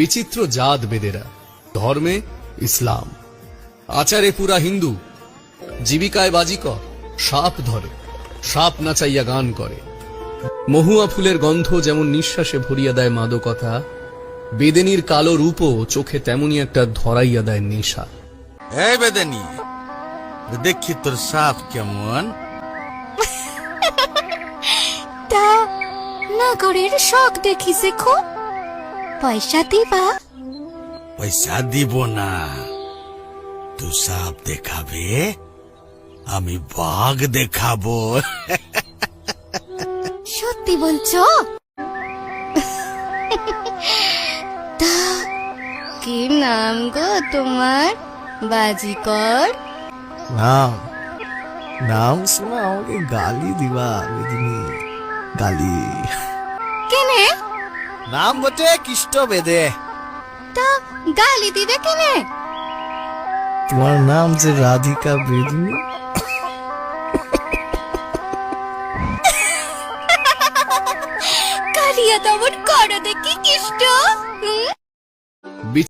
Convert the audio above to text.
বিচিত্র জাত বেদেরা। ধর্মে ইসলাম। আচারে পুরা হিন্দু। জীবিকায় বাজিকর সাপ ধরে সাপ নাচাইয়া গান করে। মহুয়া ফুলের গন্ধ যেমন নিঃশ্বাসে ভরিয়া দেয় মাদকতা বেদেনীর কালো রূপও চোখে তেমনি একটা ধরাইয়া দেয় নেশা। এই বেদানি দেখি তোর সাপ কেমন। তা নগরের শখ দেখিছে খুব। পয়সা দিবা? পয়সা দিব না। তুই সাপ দেখাবে আমি বাঘ দেখাবো। সত্যি বলছো? তা কি নাম গো তোমার? বাজিকর? নাম নাম শোনা আমাকে গালি দিবা বেদিনী গালি। কেনে? নাম বটে কিষ্ট বেদে তা গালি দিবে কেনে? তোমার নাম যে রাধিকা বেদু? কালিয়া তেমন করো দেখি কিষ্ট?